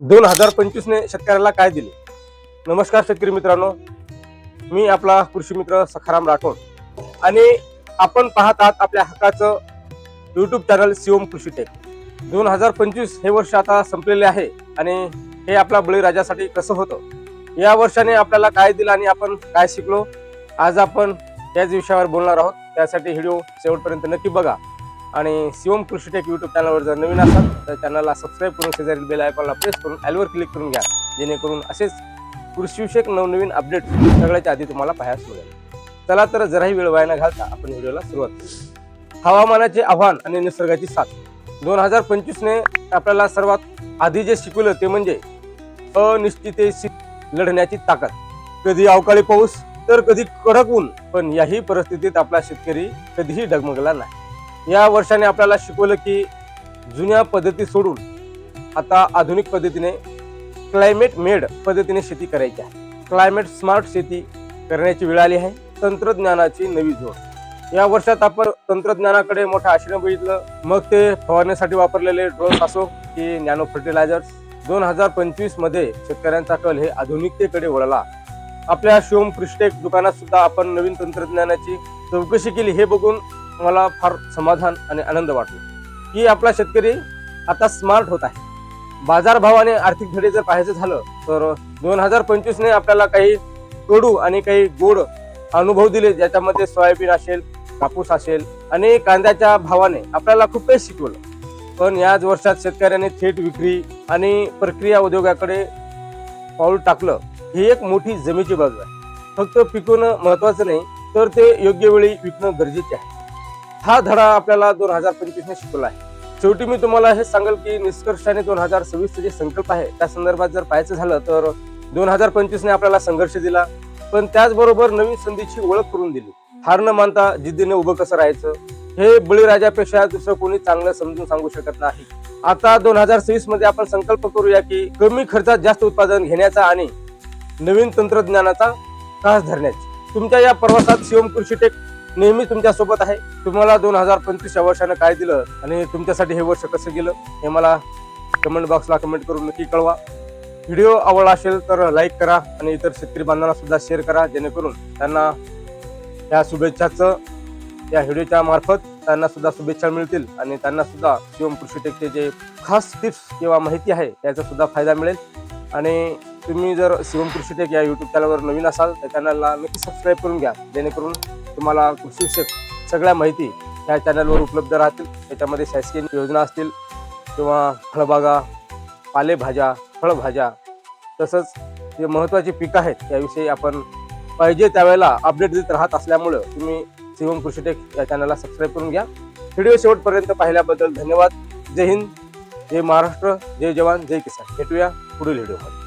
दोन हजार पंचवीसने शेतकऱ्याला काय दिले? नमस्कार शेतकरी मित्रांनो. मी आपला कृषी मित्र सखाराम राठोड. आणि आपण पाहत आहात आपल्या हक्काचं यूट्यूब चॅनल शिवम कृषी टेक दोन हजार पंचवीस हे वर्ष आता संपलेले आहे आणि हे आपल्या बळीराजासाठी कसं होतं? या वर्षाने आपल्याला काय दिलं आणि आपण काय शिकलो? आज आपण त्याच विषयावर बोलणार आहोत. त्यासाठी व्हिडिओ शेवटपर्यंत नक्की बघा. आणि शिवम कृषी टेक यूट्यूब चॅनलवर जर नवीन असाल तर चॅनलला सबस्क्राईब करून शेजारील बेल आयकॉनला प्रेस करून ॲलवर क्लिक करून घ्या. जेणेकरून असेच कृषीविषयक नवनवीन अपडेट सगळ्याच्या आधी तुम्हाला पाहायला मिळेल. चला तर जराही वेळ वाया न घालता आपण व्हिडिओला सुरुवात करू. हवामानाचे आव्हान आणि निसर्गाची साथ. दोन हजार पंचवीसने आपल्याला सर्वात आधी जे शिकवलं ते म्हणजे अनिश्चितेशी लढण्याची ताकद. कधी अवकाळी पाऊस तर कधी कडक ऊन. पण याही परिस्थितीत आपला शेतकरी कधीही डगमगला नाही. या वर्षाने आपल्याला शिकवलं की जुन्या पद्धती सोडून आता आधुनिक पद्धतीने क्लायमेट मेड पद्धतीने शेती करायची आहे. क्लायमेट स्मार्ट शेती करण्याची वेळ आली आहे. तंत्रज्ञानाची नवी जोड. या वर्षात आपण तंत्रज्ञानाकडे मोठा आशेने बघितलं. मग ते फवारण्यासाठी वापरलेले ड्रोन्स असो की नॅनो फर्टिलायझर्स दोन हजार पंचवीसमध्ये शेतकऱ्यांचा कल हे आधुनिकतेकडे वळला. आपल्या शिवम कृष्टेक दुकानात सुद्धा आपण नवीन तंत्रज्ञानाची चौकशी केली. हे बघून मला फार समाधान आणि आनंद वाटलो. की आपला शेतकरी आता स्मार्ट होत आहे. बाजारभावाने आर्थिक धडे जर पाहायचं झालं तर दोन हजार पंचवीसने आपल्याला काही कडू आणि काही गोड अनुभव दिले ज्याच्यामध्ये सोयाबीन असेल कापूस असेल आणि कांद्याच्या भावाने आपल्याला खूप काही शिकवलं. पण याच वर्षात शेतकऱ्याने थेट विक्री आणि प्रक्रिया उद्योगाकडे पाऊल टाकलं ही एक मोठी जमीची बाजू आहे. फक्त पिकवणं महत्वाचं नाही तर ते योग्य वेळी विकणं गरजेचे आहे. हा धडा आपल्याला दोन हजार पंचवीसने शिकवला आहे. शेवटी मी तुम्हाला हे सांगेल की निष्कर्षाने दोन हजार सव्वीसचे जे संकल्प आहे त्या संदर्भात जर पाहायचं झालं तर दोन हजार पंचवीसने आपल्याला संघर्ष दिला. पण त्याचबरोबर नवीन संधीची ओळख करून दिली. हार न मानता जिद्दीने उभं कसं राहायचं? हे बळीराजापेक्षा दुसरं कोणी चांगलं समजून सांगू शकत नाही. आता दोन हजार सव्वीसमध्ये आपण संकल्प करूया की कमी खर्चात जास्त उत्पादन घेण्याचा आणि नवीन तंत्रज्ञानाचा कास धरण्याचा. तुमच्या या प्रवासात शिवम कृषी टेक नेहमी तुमच्यासोबत आहे. तुम्हाला दोन हजार पंचवीस या वर्षानं काय दिलं आणि तुमच्यासाठी हे वर्ष कसं गेलं हे मला कमेंट बॉक्सला कमेंट करून नक्की कळवा. व्हिडिओ आवडला असेल तर लाईक करा आणि इतर शेतकरी बांधवांना सुद्धा शेअर करा जेणेकरून त्यांना या शुभेच्छाचं या व्हिडिओच्या मार्फत त्यांना सुद्धा शुभेच्छा मिळतील आणि त्यांना सुद्धा शिवम कृषी टेकचे जे खास टिप्स किंवा माहिती आहे त्याचा सुद्धा फायदा मिळेल. आणि तुम्ही जर शिवम कृषी टेक या युट्यूब चॅनलवर नवीन असाल तर चॅनलला नक्की सबस्क्राईब करून घ्या जेणेकरून तुम्हाला कृषीविषयक सगळ्या माहिती ह्या चॅनलवर उपलब्ध राहतील. त्याच्यामध्ये शासकीय योजना असतील किंवा फळबागा पालेभाज्या फळभाज्या तसंच जे महत्त्वाची पिकं आहेत याविषयी आपण पाहिजे त्यावेळेला अपडेट देत राहत असल्यामुळं तुम्ही शिवम कृषीटेक या चॅनलला सबस्क्राईब करून घ्या. व्हिडिओ शेवटपर्यंत पाहिल्याबद्दल धन्यवाद. जय हिंद जय महाराष्ट्र जय जवान जय किसान. भेटूया पुढील व्हिडिओमध्ये